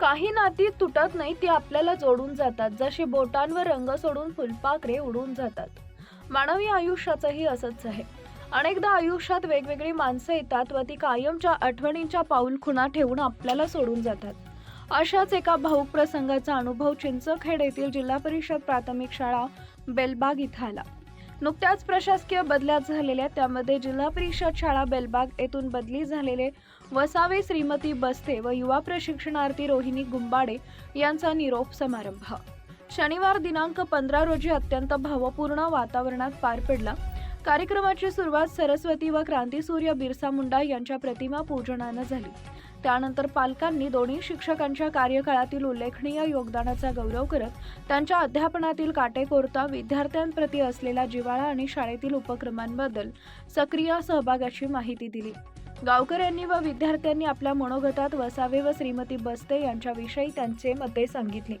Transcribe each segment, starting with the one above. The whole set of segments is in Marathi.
काही नाती तुटत नाही ती आपल्याला जोडून जातात. जशी बोटांवर रंग सोडून फुलपाखरे उडून जातात. मानवी आयुष्याचंही असंच आहे. अनेकदा आयुष्यात वेगवेगळी माणसं येतात व ती कायमच्या आठवणींच्या पाऊलखुणा ठेवून आपल्याला सोडून जातात. अशाच एका भाऊक प्रसंगाचा अनुभव चिंचखेड येथील जिल्हा परिषद प्राथमिक शाळा बेलबाग इथं आला नुकत्याच प्रशासकीय बदल्या झालेल्या त्यामध्ये जिल्हा परिषद शाळा बेलबाग येथून बदली झालेले वसावे श्रीमती बस्ते व युवा प्रशिक्षणार्थी रोहिणी गुंबाडे यांचा निरोप समारंभ. शनिवार दिनांक पंधरा रोजी अत्यंत भावपूर्ण वातावरणात पार पडला. कार्यक्रमाची सुरुवात सरस्वती व क्रांतीसूर्य बिरसा मुंडा यांच्या प्रतिमा पूजनानं झाली. त्यानंतर पालकांनी दोन्ही शिक्षकांच्या कार्यकाळातील उल्लेखनीय योगदानाचा गौरव करत त्यांच्या अध्यापनातील काटेकोरता विद्यार्थ्यांप्रती असलेला जिव्हाळा आणि शाळेतील उपक्रमांबद्दल सक्रिय सहभागाची माहिती दिली. गावकऱ्यांनी व विद्यार्थ्यांनी आपल्या मनोगतात वसावे व श्रीमती बस्ते यांच्याविषयी त्यांचे मते सांगितले.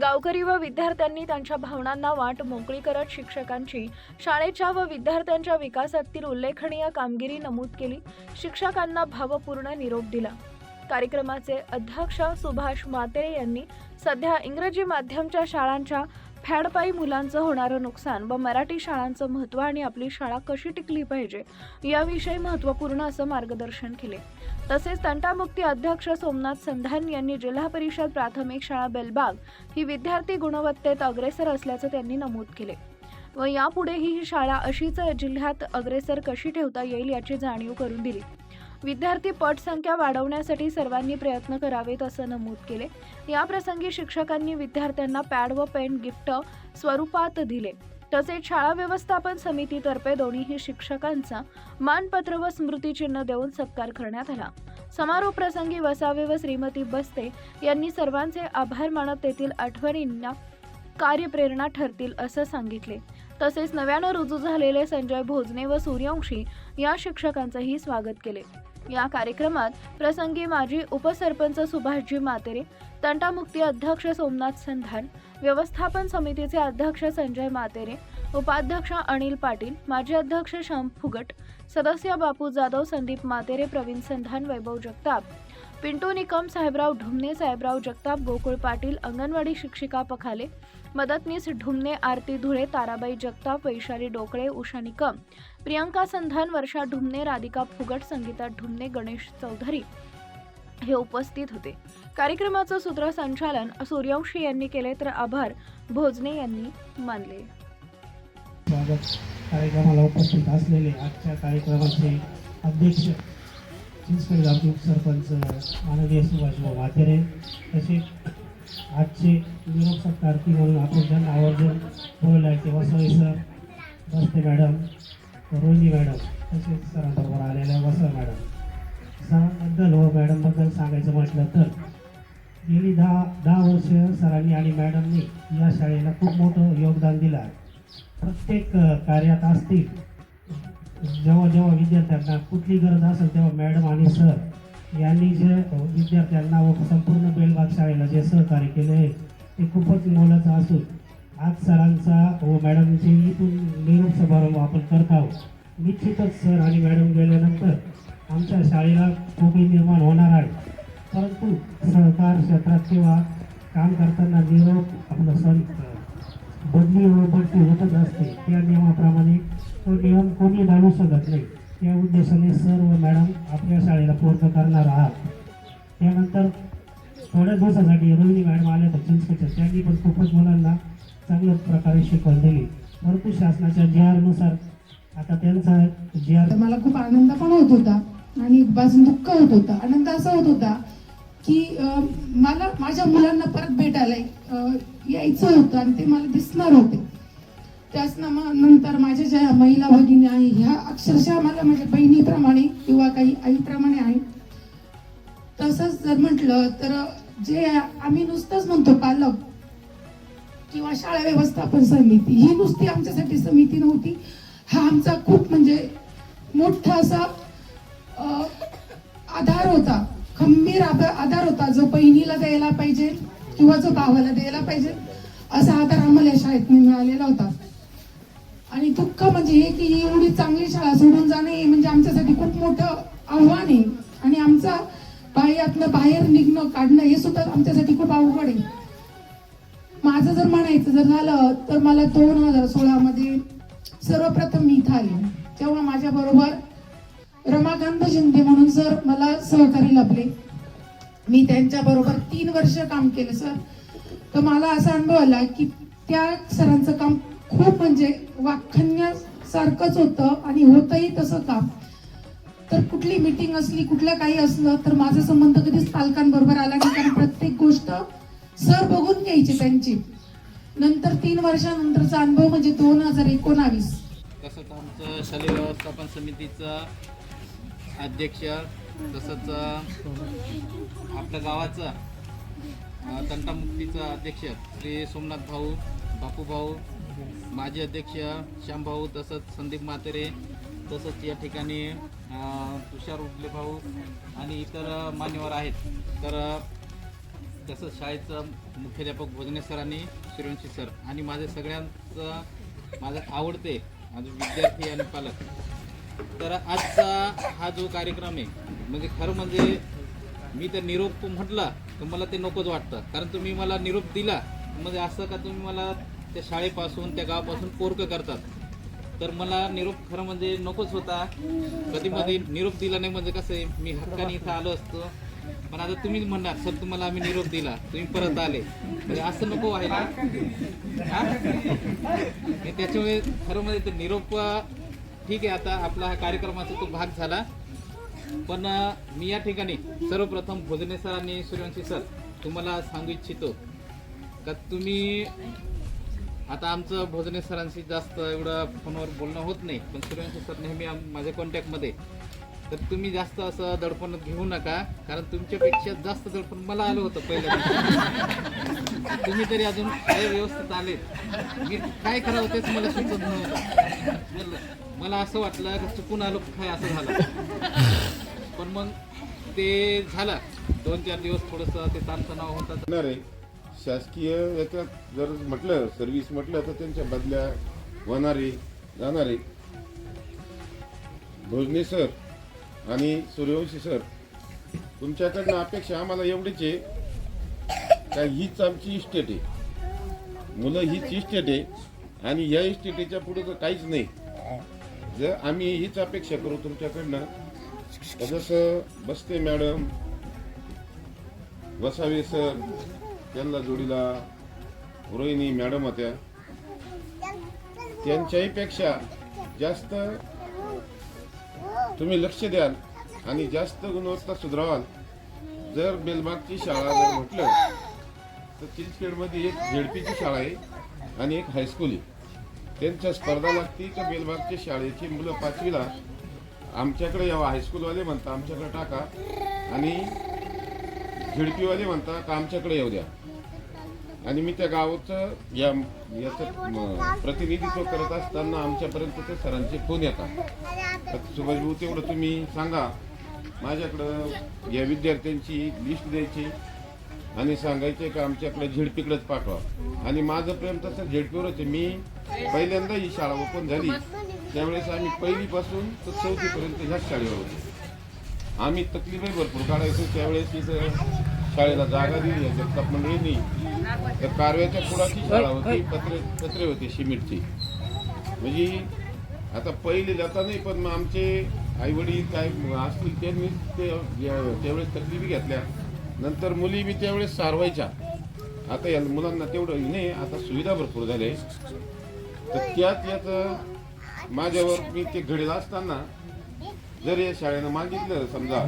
गावकरी व विद्यार्थ्यांनी त्यांच्या भावनांना वाट मोकळी करत शिक्षकांची शाळेच्या व विद्यार्थ्यांच्या विकासातील उल्लेखनीय कामगिरी नमूद केली. शिक्षकांना भावपूर्ण निरोप दिला. कार्यक्रमाचे अध्यक्ष सुभाष मातेरे यांनी सध्या इंग्रजी माध्यमच्या शाळांच्या फॅडपायी मुलांचं होणारं नुकसान व मराठी शाळांचं महत्त्व आणि आपली शाळा कशी टिकली पाहिजे याविषयी महत्त्वपूर्ण असं मार्गदर्शन केले. तसेच तंटामुक्ती अध्यक्ष सोमनाथ संधान यांनी जिल्हा परिषद प्राथमिक शाळा बेलबाग ही विद्यार्थी गुणवत्तेत अग्रेसर असल्याचं त्यांनी नमूद केले. व यापुढेही ही शाळा अशीच जिल्ह्यात अग्रेसर कशी ठेवता येईल याची जाणीव करून दिली. विद्यार्थी पटसंख्या वाढवण्यासाठी सर्वांनी प्रयत्न करावेत असं नमूद केले. या प्रसंगी शिक्षकांनी विद्यार्थ्यांना पॅड व पेन गिफ्ट स्वरूपात दिले. तसेच शाळा व्यवस्थापन समितीतर्फे दोन्हीही शिक्षकांचा मानपत्र व स्मृतिचिन्ह देऊन सत्कार करण्यात आला. समारोप प्रसंगी वसावे व श्रीमती बस्ते यांनी सर्वांचे आभार मानत तेथील आठवणींना कार्यप्रेरणा ठरतील असं सांगितले. तसेच नव्यानं रुजू झालेले संजय भोजने व सूर्यवंशी या शिक्षकांचंही स्वागत केले. या कार्यक्रमात प्रसंगी माजी उपसरपंच सुभाषजी मातेरे तंटामुक्ती अध्यक्ष सोमनाथ संधान व्यवस्थापन समितीचे अध्यक्ष संजय मातेरे उपाध्यक्ष अनिल पाटील माजी अध्यक्ष श्याम फुगट सदस्य बापू जाधव संदीप मातेरे प्रवीण संधान वैभव जगताप पिंटू निकम साहेबराव ढुमने साहेबराव जगताप गोकुळ पाटील अंगणवाडी शिक्षिका पखाले मदतनीस ढुमने आरती धुळे ताराबाई जगताप वैशाली डोकळे उषा निकम. प्रियंका संधान वर्षा ढुमने राधिका फुगट संगीता ढुमने गणेश चौधरी हे उपस्थित होते. कार्यक्रमाचं सूत्रसंचालन सूर्यवंशी यांनी केले तर आभार भोजने यांनी मानले. स्वागत कार्यक्रमाला उपस्थित असलेले आजच्या कार्यक्रमाचे अध्यक्ष सरपंच माननीय सुभाषभाऊ मातेरे तसेच आजचे निरोप सत्कारती म्हणून आपण ज्यांना आवर्जून बोलले आहे तेव्हा सर बस्ते मॅडम रोहिणी मॅडम तसेच सरांबरोबर आलेल्या वसर मॅडम. सरांबद्दल व मॅडमबद्दल सांगायचं म्हटलं तर गेली दहा दहा वर्ष सरांनी आणि मॅडमनी या शाळेला खूप मोठं योगदान दिलं आहे. प्रत्येक कार्यात असतील जेव्हा जेव्हा विद्यार्थ्यांना कुठली गरज असेल तेव्हा मॅडम आणि सर यांनी जे विद्यार्थ्यांना व संपूर्ण बेलबाग शाळेला जे सहकार्य केले आहे ते खूपच मोलाचं असून आज सरांचा व मॅडमचे इथून निरोप समारंभ आपण करत आहोत. निश्चितच सर आणि मॅडम गेल्यानंतर आमच्या शाळेला पोकळी निर्माण होणार आहे. परंतु सहकार क्षेत्रात किंवा काम करताना निरोप आपलं सण बदली व बदली होतच असते. त्या नियमाप्रमाणे तो नियम कोणी घालू शकत नाही. या उद्देशाने सर व मॅडम आपल्या शाळेला पूर्ण करणार आहात. त्यानंतर थोड्या दिवसासाठी रोहिणी मॅडम आल्या तर चिंचखेडच्या त्यांनी पण खूपच मुलांना चांगल्या प्रकारे शिकवण दिली. परंतु शासनाच्या जी आरनुसार आता त्यांचा जी आर मला खूप आनंद पण होत होता आणि एक बाजून दुःख होत होता. आनंद असा होत होता की मला माझ्या मुलांना परत भेटायला यायचं होतं आणि ते मला दिसणार होते. त्याच नंतर माझ्या ज्या महिला भगिनी आहे ह्या अक्षरशः मला माझ्या म्हणजे बहिणीप्रमाणे किंवा काही आईप्रमाणे आहे. तसंच जर म्हटलं तर जे आम्ही नुसतंच म्हणतो पालक किंवा शाळा व्यवस्थापन समिती ही नुसती आमच्यासाठी समिती नव्हती. हा आमचा खूप म्हणजे मोठा असा आधार होता. खंबीर आधार होता. जो बहिणीला द्यायला पाहिजे किंवा जो भावाला द्यायला पाहिजे असा आधार आम्हाला या शाळेत मिळालेला होता. दुःख म्हणजे हे की ही एवढी चांगली शाळा सोडून जाणे हे म्हणजे आमच्यासाठी खूप मोठं आव्हान आहे. आणि आमचा बाह्यातनं बाहेर निघणं काढणं हे सुद्धा आमच्यासाठी खूप अवघड आहे. माझं जर म्हणायचं जर झालं तर मला दोन हजार सोळामध्ये सर्वप्रथम मी इथं आले. तेव्हा माझ्या बरोबर रमाकांत शिंदे म्हणून सर मला सहकारी लाभले मी त्यांच्या बरोबर तीन वर्ष काम केलं सर. तर मला असा अनुभव आला की त्या सरांचं काम खूप म्हणजे वाखण्यासारखंच होतं आणि होतही तसं काम. तर कुठली मीटिंग असली कुठलं काही असलं तर माझा संबंध कधीच पालकांबरोबर आला नाही. कारण प्रत्येक गोष्ट सर बघून घ्यायची त्यांची. नंतर तीन वर्षानंतरचा अनुभव म्हणजे दोन हजार एकोणावीस. तसंच आमचं शालेय व्यवस्थापन समितीचं अध्यक्ष तसंच आपल्या गावाचं अ, तंटामुक्तीचं अध्यक्ष श्री सोमनाथ भाऊ बापू भाऊ माजी अध्यक्ष श्यामभाऊ तसंच संदीप म्हातेरे तसंच या ठिकाणी तुषार उगले भाऊ आणि इतर मान्यवर आहेत. तर तसंच शाळेचं मुख्याध्यापक भोजने सर आणि सूर्यवंशी सर आणि माझे सगळ्यांचं माझं आवडते माझे विद्यार्थी आणि पालक. तर आजचा हा जो कार्यक्रम आहे म्हणजे खरं म्हणजे मी तर निरोप म्हटला तर मला ते नकोच वाटतं. कारण तुम्ही मला निरोप दिला म्हणजे असं का तुम्ही मला त्या शाळेपासून त्या गावापासून पोरकं करतात. तर मला निरोप खरं म्हणजे नकोच होता. कधी मध्ये निरोप दिला नाही म्हणजे कसं आहे मी हक्काने इथं आलो असतो. पण आता तुम्ही म्हणणार सर तुम्हाला आम्ही निरोप दिला. तुम्ही परत आले. म्हणजे असं नको व्हायला. आणि त्याच्यामुळे खरं म्हणजे तर निरोप ठीक आहे आता आपला हा कार्यक्रमाचा तो भाग झाला. पण मी या ठिकाणी सर्वप्रथम भोजने सर आणि सूर्यवंशी सर तुम्हाला सांगू इच्छितो. का तुम्ही आता आमचं भोजने सरांशी जास्त एवढं फोनवर बोलणं होत नाही पण सूर्यवंशी सर नेहमी माझ्या कॉन्टॅक्टमध्ये तर तुम्ही जास्त असं दडपण घेऊ नका कारण तुमच्यापेक्षा जास्त दडपण मला आलं होतं पहिल्या तुम्ही तरी अजून काय व्यवस्थित आले मी काय करावं तेच मला सुचत नव्हतं. मला- असं वाटलं की चुकून आलो काय असं झालं. पण मग ते झालं. दोन चार दिवस थोडंसं ते ताणतणाव होता शासकीय याच्यात जर म्हटलं सर्व्हिस म्हटलं तर त्यांच्या बदल्या होणारे जाणारे. भोजने सर आणि सूर्यवंशी सर तुमच्याकडनं अपेक्षा आम्हाला एवढीच आहे का हीच आमची इस्टेट आहे? मुलं हीच इस्टेट आहे आणि या इस्टेटीच्या पुढे तर काहीच नाही. जर आम्ही हीच अपेक्षा करू तुमच्याकडनं जसं बसते मॅडम वसावे सर त्यांना जोडीला रोहिणी मॅडम होत्या. त्यांच्याही पेक्षा जास्त तुम्ही लक्ष द्याल आणि जास्त गुणवत्ता सुधाराल जर बेलबागची शाळा जर म्हटलं तर चिंचखेडमध्ये एक झेडपीची शाळा आहे आणि एक हायस्कूल आहे. त्यांच्या स्पर्धा लागती का बेलबागच्या शाळेची मुलं पाचवीला? आमच्याकडे यावं हायस्कूलवाले म्हणता आमच्याकडे टाका. आणि झिडपीवाले म्हणता का आमच्याकडे येऊ द्या? आणि मी त्या गावाचं या याचं म, प्रतिनिधित्व करत असताना आमच्यापर्यंत ते सरांचे फोन येतात. तर सुभाषभाऊ तेवढं तुम्ही सांगा. माझ्याकडं या विद्यार्थ्यांची लिस्ट द्यायची आणि सांगायचे का आमच्याकडे झेडपीकडेच पाठवा. आणि माझं प्रेम तसं झेडपीवरच आहे. मी पहिल्यांदा ही शाळा ओपन झाली. त्यावेळेस आम्ही पहिलीपासून तर चौथीपर्यंत ह्याच शाळेवर होतो. आम्ही तकलीफही भरपूर काढायचो. त्यावेळेस तिथं शाळेला जागा दिली आहे जगताप मंडळींनी. तर कारव्याच्या पुढाची शाळा होती पत्रे पत्रे होते सिमेंटची म्हणजे आता पहिले जाता नाही पण मग आमचे आई वडील काय असतील त्यांनी ते त्यावेळेस तकलीफी घेतल्या. नंतर मुली बी त्यावेळेस सारवायच्या. आता या मुलांना तेवढं नाही आता सुविधा भरपूर झाल्या तर त्यात याच माझ्यावर मी ते घडीला असताना जर या शाळेनं मागितलं समजा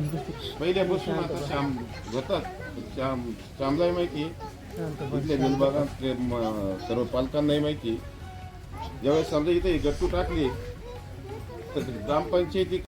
पहिल्यापासून आता श्याम होतात. श्याम श्यामलाही माहिती इथल्या बिलबागात सर्व पालकांनाही माहिती ज्यावेळेस समजा इथे गट्टू टाकली तर ग्रामपंचायती